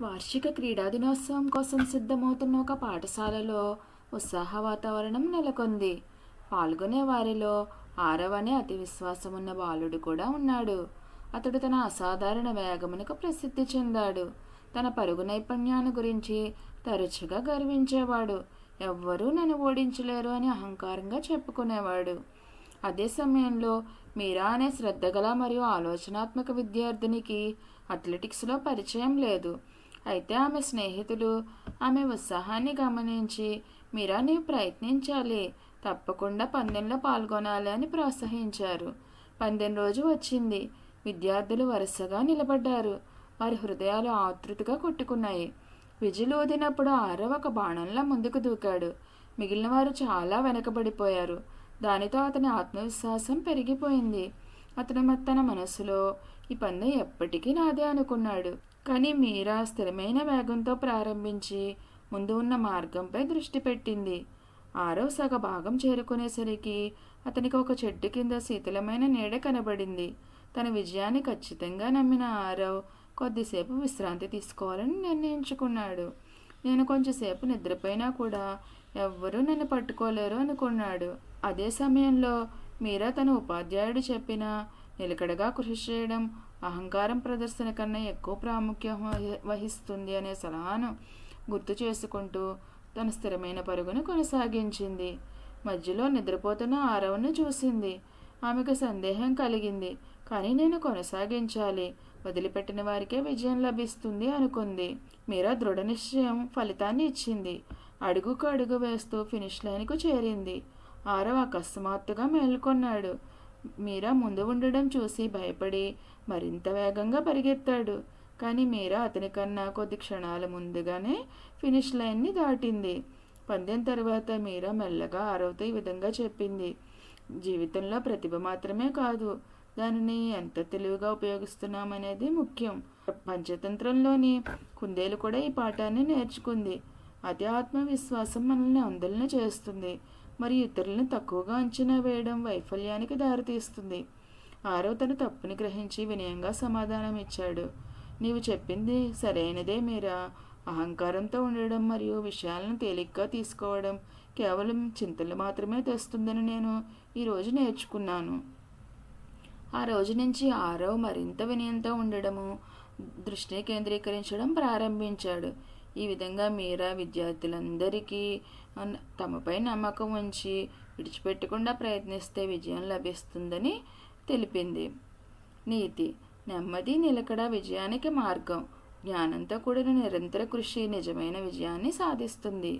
వార్షిక క్రీడా దినోత్సవం కోసం సిద్ధమవుతున్న ఒక పాఠశాలలో ఉత్సాహ వాతావరణం నెలకొంది. పాల్గొనే వారిలో ఆరవనే అతి విశ్వాసం ఉన్న బాలుడు కూడా ఉన్నాడు. అతడు తన అసాధారణ వేగమునకు ప్రసిద్ధి చెందాడు. తన పరుగు నైపుణ్యాన్ని గురించి తరచుగా గర్వించేవాడు. ఎవ్వరూ నన్ను ఓడించలేరు అని అహంకారంగా చెప్పుకునేవాడు. అదే సమయంలో మీరా అనే శ్రద్ధగల మరియు ఆలోచనాత్మక విద్యార్థినికి అథ్లెటిక్స్లో పరిచయం లేదు. అయితే ఆమె స్నేహితులు ఆమె ఉత్సాహాన్ని గమనించి మీరా నీవు ప్రయత్నించాలి. తప్పకుండా పందెంలో పాల్గొనాలి అని ప్రోత్సహించారు. పందెం రోజు వచ్చింది. విద్యార్థులు వరుసగా నిలబడ్డారు. వారి హృదయాలు ఆతృతగా కొట్టుకున్నాయి. విజులు ఊదినప్పుడు ఆరవ ఒక బాణంలా ముందుకు దూకాడు. మిగిలిన వారు చాలా వెనకబడిపోయారు. దానితో అతని ఆత్మవిశ్వాసం పెరిగిపోయింది. అతను తన మనసులో ఈ పందెం ఎప్పటికీ నాదే అనుకున్నాడు. కానీ మీరా స్థిరమైన వేగంతో ప్రారంభించి ముందు ఉన్న మార్గంపై దృష్టి పెట్టింది. ఆరో సగ భాగం చేరుకునేసరికి అతనికి ఒక చెట్టు కింద శీతలమైన నీడ కనబడింది. తన విజయాన్ని ఖచ్చితంగా నమ్మిన ఆరవ్ కొద్దిసేపు విశ్రాంతి తీసుకోవాలని నిర్ణయించుకున్నాడు. నేను కొంచెంసేపు నిద్రపోయినా కూడా ఎవ్వరూ నన్ను పట్టుకోలేరు అనుకున్నాడు. అదే సమయంలో మీరా తన ఉపాధ్యాయుడు చెప్పిన నిలకడగా కృషి చేయడం అహంకారం ప్రదర్శన కన్నా ఎక్కువ ప్రాముఖ్యం వహిస్తుంది అనే సలహాను గుర్తు చేసుకుంటూ తన స్థిరమైన పరుగును కొనసాగించింది. మధ్యలో నిద్రపోతున్న ఆరవను చూసింది. ఆమెకు సందేహం కలిగింది. కానీ నేను కొనసాగించాలి. వదిలిపెట్టిన వారికే విజయం లభిస్తుంది అనుకుంది. మీరా దృఢ నిశ్చయం ఫలితాన్ని ఇచ్చింది. అడుగుకు అడుగు వేస్తూ ఫినిష్ లైన్కు చేరింది. ఆరవ అకస్మాత్తుగా మేల్కొన్నాడు. మీరా ముందు ఉండడం చూసి భయపడి మరింత వేగంగా పరిగెత్తాడు. కానీ మీరా అతని కన్నా కొద్ది క్షణాల ముందుగానే ఫినిష్ లైన్ని దాటింది. పందెం తర్వాత మీరా మెల్లగా ఆరవుతూ ఈ విధంగా చెప్పింది. జీవితంలో ప్రతిభ మాత్రమే కాదు దానిని ఎంత తెలివిగా ఉపయోగిస్తున్నామనేది ముఖ్యం. పంచతంత్రంలోని కుందేలు కూడా ఈ పాఠాన్ని నేర్చుకుంది. అతి ఆత్మవిశ్వాసం మనల్ని అందలన చేస్తుంది. మరియు ఇతరులను తక్కువగా అంచనా వేయడం వైఫల్యానికి దారితీస్తుంది. ఆరో తన తప్పుని గ్రహించి వినయంగా సమాధానం ఇచ్చాడు. నీవు చెప్పింది సరైనదే మీరా? అహంకారంతో ఉండడం మరియు విషయాలను తేలిగ్గా తీసుకోవడం కేవలం చింతలు మాత్రమే తెస్తుందని నేను ఈరోజు నేర్చుకున్నాను. ఆ రోజు నుంచి ఆరో మరింత వినయంతో ఉండడము దృష్టిని కేంద్రీకరించడం ప్రారంభించాడు. ఈ విధంగా మీరా విద్యార్థులందరికీ తమపై నమ్మకం ఉంచి విడిచిపెట్టకుండా ప్రయత్నిస్తే విజయం లభిస్తుందని తెలిపింది. నీతి నెమ్మది నిలకడ విజయానికి మార్గం. జ్ఞానంతో కూడిన నిరంతర కృషి నిజమైన విజయాన్ని సాధిస్తుంది.